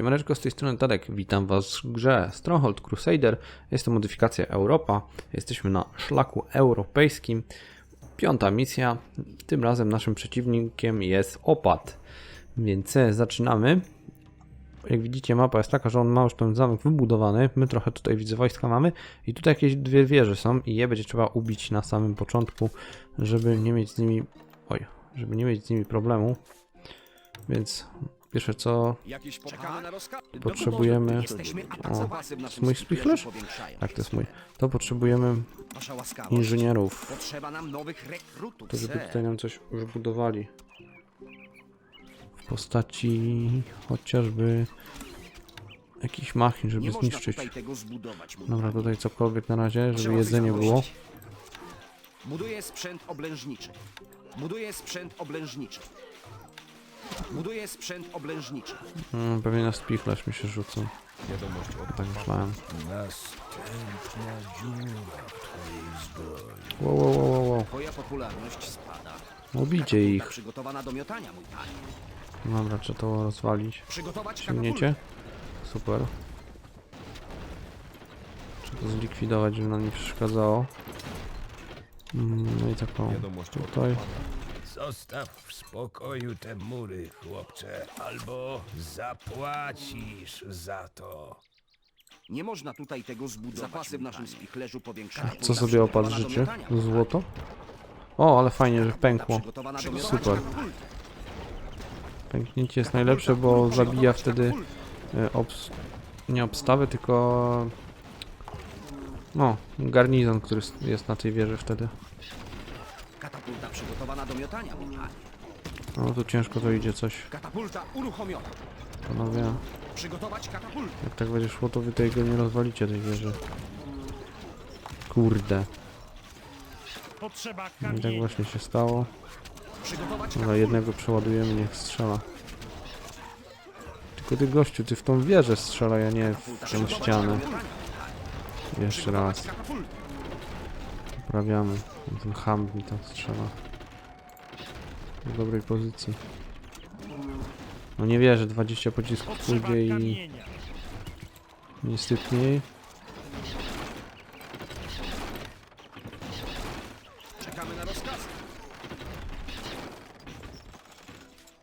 Siemaneczko, z tej strony Tadek. Witam Was w grze Stronghold Crusader. Jest to modyfikacja Europa. Jesteśmy na szlaku europejskim. Piąta misja. Tym razem naszym przeciwnikiem jest opad. Więc e, zaczynamy. Jak widzicie, mapa jest taka, że on ma już ten zamek wybudowany. My trochę tutaj widzę wojska mamy. I tutaj jakieś dwie wieże są i je będzie trzeba ubić na samym początku, żeby nie mieć z nimi... Oj, żeby nie mieć z nimi problemu. Więc pierwsze co potrzebujemy... Jesteśmy O, to naszym mój spichlerz? Tak, to jest mój. To potrzebujemy inżynierów, Potrzeba nam nowych rekrutów, to żeby tutaj nam coś wybudowali. W postaci chociażby jakichś machin, żeby zniszczyć. Dobra, tutaj cokolwiek na razie, żeby jedzenie było. Buduję sprzęt oblężniczy. Buduję sprzęt oblężniczy. Buduję sprzęt oblężniczy. Mm, pewnie na spichlerz mi się rzucą. Tak myślałem. Następna dziura w twojej zbroi. Wow, wow, wow, wow, wow. Twoja popularność spada. Katapulta ich. przygotowana do miotania, mój panie. Dobra, trzeba to rozwalić. Przygotować Ciągniecie? Super. Trzeba to zlikwidować, żeby nam nie przeszkadzało. Mm, No i taką tutaj. Zostaw w spokoju te mury, chłopcze, albo zapłacisz za to. Nie można tutaj tego zbudować. Zapasy w naszym spichlerzu powiększają. Co sobie opadł życie? Złoto? O, ale fajnie, że pękło. Super. Pęknięcie jest najlepsze, bo zabija wtedy e, obs nie obstawę, tylko no, garnizon, który jest na tej wieży wtedy. Katapulta przygotowana do miotania, mój panie. No tu ciężko to idzie coś, Katapulta uruchomiona. panowie. Przygotować katapultę. Jak tak będzie szło, to wy tego nie rozwalicie tej wieży. Kurde. Potrzeba I tak właśnie się stało. Przygotować Dobra, katapultę. jednego przeładujemy, niech strzela. Tylko ty gościu, ty w tą wieżę strzelaj, a nie w tę ścianę. Jeszcze raz. Katapultę. Poprawiamy. Ten ham mi tam strzela. W dobrej pozycji. No nie wierzę, 20 pocisków pójdzie i nie.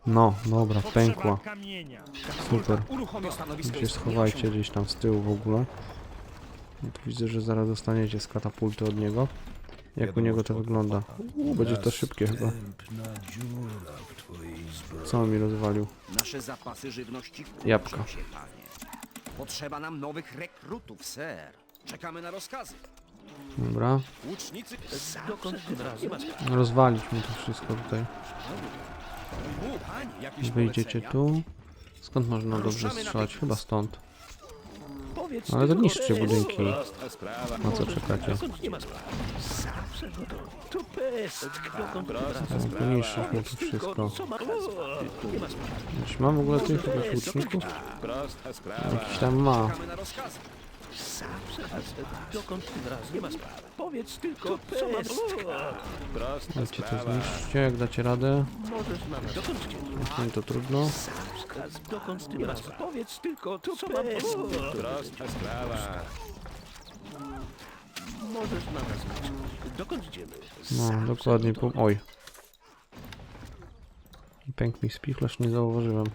No, dobra, pękła. Super. Jest schowajcie gdzieś tam z tyłu w ogóle. No widzę, że zaraz dostaniecie z katapulty od niego. Jak u niego to wygląda? U, będzie to szybkie chyba. Co on mi rozwalił? Nasze zapasy żywności Jabłka. się, panie. Potrzeba nam nowych rekrutów, ser. Czekamy na rozkazy. Dobra. Łucznicy... Dokąd tym razem? Rozwaliśmy to wszystko tutaj. U, panie, jakieś Wyjdziecie polecenia? tu. Skąd można dobrze strzelać? Chyba stąd. Powiedz Ale to tylko, budynki. prosta sprawa. Na co czekacie? Dokąd nie ma sprawy. Zawsze gotowy. To pestka. Dokąd Poniszczyliśmy tu wszystko. Co ma Nie ma sprawy. Czy mam w ogóle tych jakichś łuczników? Prosta sprawa. Jakiś tam ma. Zawsze. Dokąd? Nie ma sprawy. Powiedz tylko pestka. Prosta Dajcie to sprawa. zniszczcie, jak dacie radę. Możesz. Dokąd cię? Nie, to trudno. Dokąd tym razem? Powiedz tylko, co mam Prosta sprawa. Możesz na nas liczyć. Dokąd idziemy? No, dokładnie. Po... Oj. I pękł mi spichlerz, nie zauważyłem.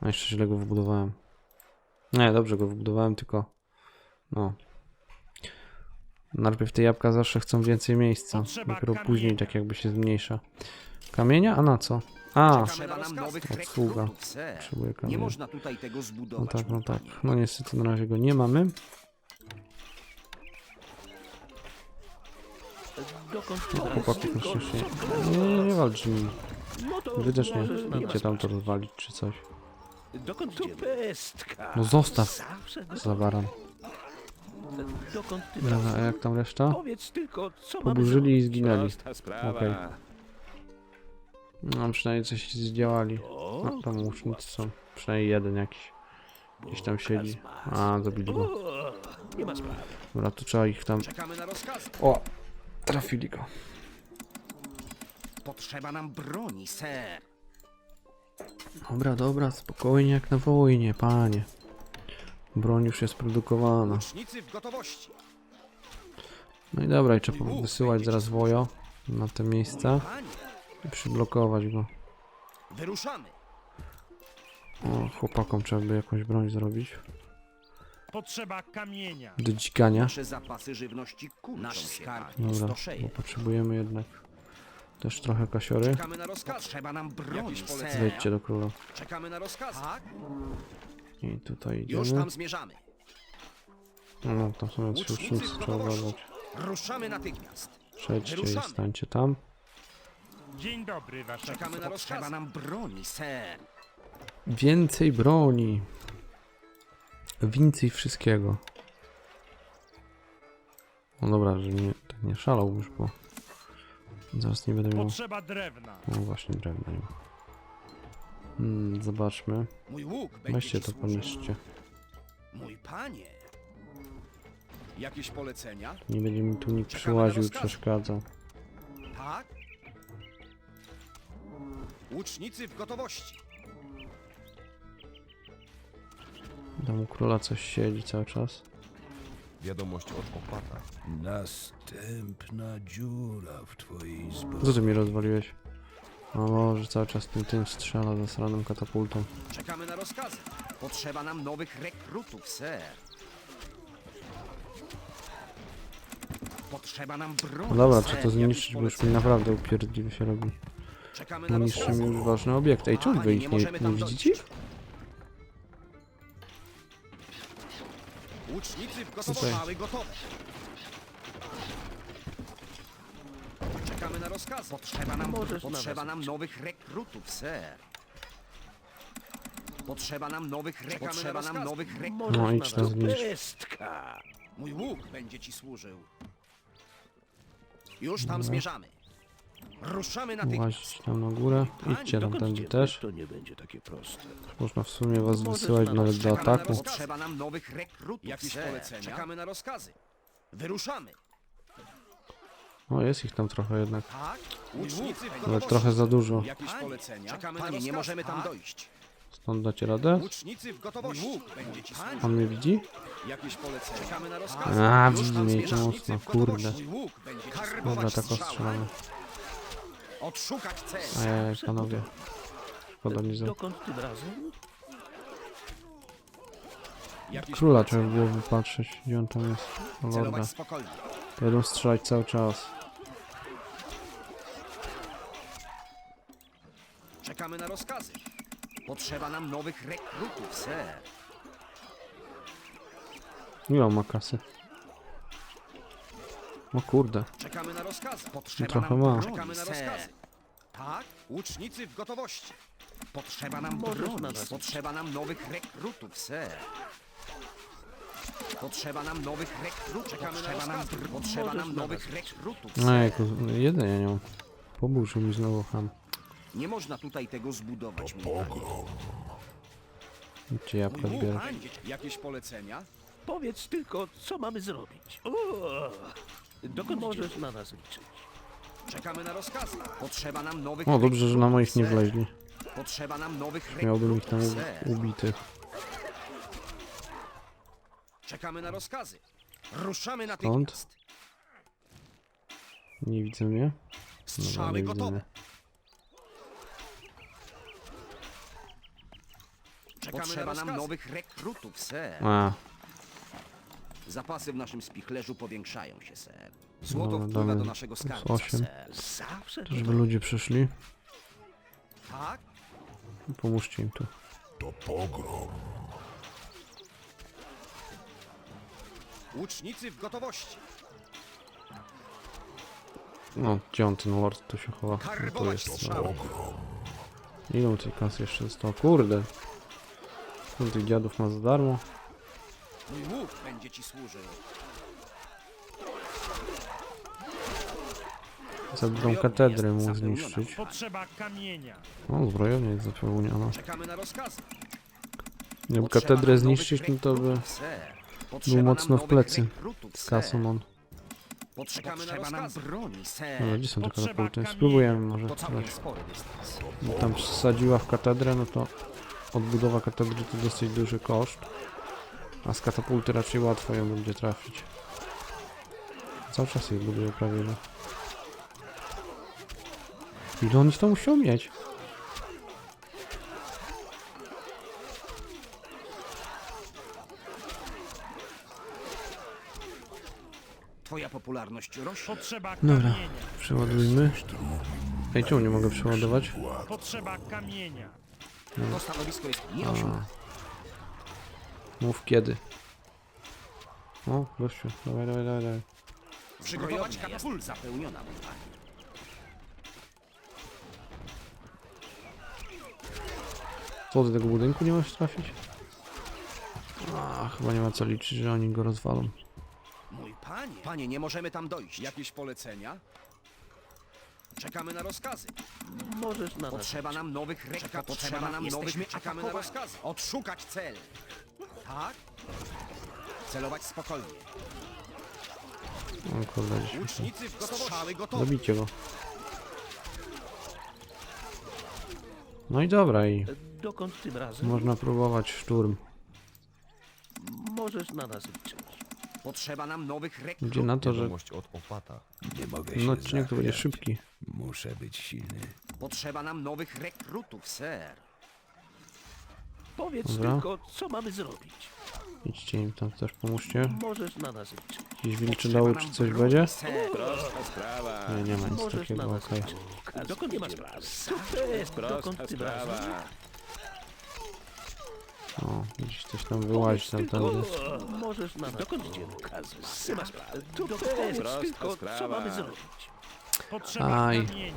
A jeszcze źle go wybudowałem. Nie, dobrze go wybudowałem, tylko... No. Najpierw te jabłka zawsze chcą więcej miejsca. Potrzeba Dopiero kamienia. później tak jakby się zmniejsza. Kamienia? A na co? A, Potrzeba nam nowych Obsługa. rekrutów, ser. potrzebuję Nie kamienia. można tutaj tego No zbudować, tak, no mój tak. panie. No niestety na razie go nie mamy. Dokąd tym Chłopaki razem? myślę, że nie, nie, nie walcz z nimi. No to Wy też nie. możesz na Idźcie nas tam to rozwalić czy coś. Dokąd idziemy? pestka. No zostaw Zawsze za baran. Dokąd tym Dobra, a jak tam reszta? Powiedz tylko, co Poburzyli i zginęli. Prosta sprawa. Okej. No przynajmniej coś zdziałali. No, tam łucznicy są. Przynajmniej jeden jakiś. Gdzieś tam siedzi. A, zabili go. Dobra, to trzeba ich tam... O! Trafili go. Potrzeba nam broni, ser. Dobra, dobra, spokojnie jak na wojnie, panie. Broń już jest produkowana. No i dobra, i trzeba wysyłać zaraz wojo na te miejsca i przyblokować go. wyruszamy. O, chłopakom trzeba by jakąś broń zrobić. Potrzeba kamienia. Do dzikania. Nasze zapasy żywności kurczą Nasz skarb Dobra, bo potrzebujemy jednak też trochę kasiory. Czekamy na rozkaz. Trzeba nam broni, ser. Wejdźcie do króla. Czekamy na rozkaz. Tak? I tutaj Już idziemy. tam zmierzamy. No, tam są łucznicy, w trzeba uważać. Ruszamy natychmiast. Przejdźcie i Wyruszamy. stańcie tam. Dzień dobry, wasza Czekamy na rozkaz. Trzeba nam broni, ser. Więcej broni. Więcej wszystkiego. No dobra, że nie, tak nie szalał już, bo zaraz nie będę miał... Potrzeba drewna. No właśnie, drewna nie ma. Hmm, zobaczmy. Mój łuk będzie Weźcie ci to służył. Mój panie. Jakieś polecenia? Nie będzie mi tu nikt Czekamy przyłaził i przeszkadzał. Tak? Łucznicy w gotowości. Tam u króla coś siedzi cały czas. Wiadomość od opata. Następna dziura w twojej zbroi. Co ty mi rozwaliłeś? O może cały czas tym tym strzela zasranym katapultą. Czekamy na rozkazy. Potrzeba nam nowych rekrutów, ser. Potrzeba nam broni, No dobra, trzeba to zniszczyć, bo już mi naprawdę upierdliwie się robi. Czekamy No na niszczy rozkazy. mi już ważne obiekty. Ej, czemu wy ich nie nie, widzicie? Łucznicy w gotowości. Tutaj. Mały gotowe. Czekamy na rozkaz. Potrzeba nam, potrzeba nam nowych rekrutów, ser. Potrzeba nam nowych rekrutów. Potrzeba nam nowych rekrutów. No, idź. Mój łuk będzie ci służył. Już tam zmierzamy. Ruszamy. Łaźcie tam na górę. Idźcie tam tędy cię też. To nie będzie takie proste. Można w sumie was wysyłać nawet do na ataku. Potrzeba nam nowych rekrutów. Jakieś polecenia? Czekamy na rozkazy. Wyruszamy. O, jest ich tam trochę jednak. Tak? Łucznicy w Ale gotowości. trochę za dużo. Jakieś polecenia? Czekamy Panie, nie możemy tam dojść. Stąd dacie radę? Łucznicy w gotowości. Łuk będzie. On mnie widzi? Jakieś polecenia? Czekamy na rozkazy. A, widzi mnie i mocno, kurde. Mój łuk będzie ci służył. Dobra, tak ostrzelamy. Odszukać cel. Ej, panowie. Mi za... Dokąd tym razem? Jakieś Króla trzeba było wypatrzeć, gdzie on tam jest. O, Lorda. Celować spokojnie. Będą strzelać cały czas. Czekamy na rozkazy. Potrzeba nam nowych rekrutów, ser. Ile on ma kasy? O kurde. Czekamy na rozkazy. Potrzeba Trochę nam ma. broni, Czekamy na rozkazy. Tak? Łucznicy w gotowości. Potrzeba nam Możesz broni. Potrzeba nam nowych rekrutów, ser. Potrzeba nam nowych rekrutów. Czekamy na rozkazy. Potrzeba nam na nowych rekrutów, No jako jedzenia nie mam. Poburzył mi znowu ham. Nie można tutaj tego zbudować, mój panie. Idźcie jabłka Mój zbierać. panie. Jakieś polecenia? Powiedz tylko, co mamy zrobić. O! Dokąd możesz na nas liczyć? Czekamy na rozkazy. Potrzeba nam nowych O, dobrze, że na moich nie wleźli. Potrzeba nam nowych Miałbym ich tam rekrutów, ubitych. Czekamy na rozkazy. Ruszamy natychmiast. Nie widzę mnie. Dobra, Strzały nie widzę gotowe. mnie. Czekamy Potrzeba nam nowych rekrutów, ser. A, Zapasy w naszym spichlerzu powiększają się, ser. Złoto Dobra, wpływa damy do naszego plus skarbca, osiem. ser. Zawsze to żeby ludzie przyszli. Tak? Pomóżcie im tu. Łucznicy w gotowości. No, gdzie on ten lord tu się chowa? No, tu Karbować jest. strzały. Ile tej kasy jeszcze zostało? Kurde. On tych dziadów ma za darmo. Mój łuk będzie ci służył. Za Zbrojownia katedrę zapełniona, zniszczyć. Potrzeba kamienia. O, zbrojownia jest zapełniona. Czekamy na. Gdyby Potrzeba katedrę zniszczyć, no to by był mocno w plecy z kasą on. Potrzeba na nam broni, ser. gdzie są te katapulty? Spróbujemy może. Bo tam wsadziła w katedrę, no to odbudowa katedry to dosyć duży koszt. A z katapulty raczej łatwo ją będzie trafić. Cały czas jej buduję prawie, no. Ile oni to muszą mieć? Twoja popularność rośnie. Potrzeba Dobra. kamienia. Przeładujmy. Ej, czemu nie mogę przeładować? Potrzeba kamienia. To stanowisko jest nieosiągalne. Mów kiedy. O, gościu, dawaj, dawaj, dawaj, dawaj. Przygotować katapult zapełniona, mój panie. Co, do tego budynku nie możesz trafić? A, chyba nie ma co liczyć, że oni go rozwalą. Mój panie. Panie, nie możemy tam dojść. Jakieś polecenia? Czekamy na rozkazy. Możesz na nas Potrzeba nam nowych rekrutów. Potrzeba nam nowych Czekamy na rozkazy. Odszukać cel. Tak? Celować spokojnie. O kurde, gdzieś mi Łucznicy w gotowości. Strzały gotowe. Zabijcie go. No i dobra, i Dokąd tym razem? można próbować szturm. Możesz na nas liczyć. Potrzeba nam nowych rekrutów. Idzie na to, że Wiadomość od opata. Nie mogę no się odcinek to będzie zachwiać. szybki. Muszę być silny. Potrzeba nam nowych rekrutów, ser. Powiedz Dobra. tylko, co mamy zrobić. Idźcie im tam też pomóżcie. Możesz na nas liczyć. Jakieś wilczy Potrzeba doły nam czy coś będzie? Prosta sprawa. Nie, nie ma nic Możesz na takiego, nas okej. liczyć. A dokąd nie ma sprawy? Super, dokąd Prosta tym razem? sprawa. O, gdzieś coś tam wyłazi tam Tylko, tędy. możesz na nas Dokąd idziemy? Nie ma sprawy. To powiedz Prosta tylko, co sprawa. mamy zrobić. Potrzeba Aj. kamienia.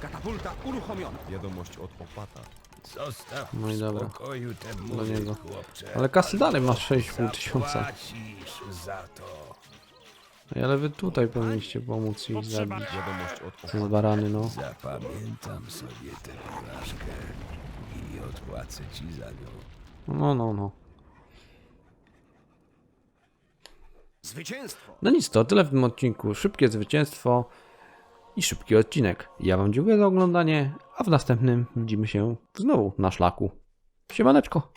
Katapulta uruchomiona. Wiadomość od opata. Zostaw No i dobra. spokoju Do niego. chłopcze. Ale kasy dalej masz 6,5 tysiąca. Zapłacisz za to. Ej, Ale wy tutaj powinniście pomóc ich zabić. Wiadomość od Te opata. barany, no. Zapamiętam sobie tę porażkę i odpłacę ci za nią. No, no, no. Zwycięstwo. No nic, to tyle w tym odcinku. Szybkie zwycięstwo i szybki odcinek. Ja wam dziękuję za oglądanie, a w następnym widzimy się znowu na szlaku. Siemaneczko!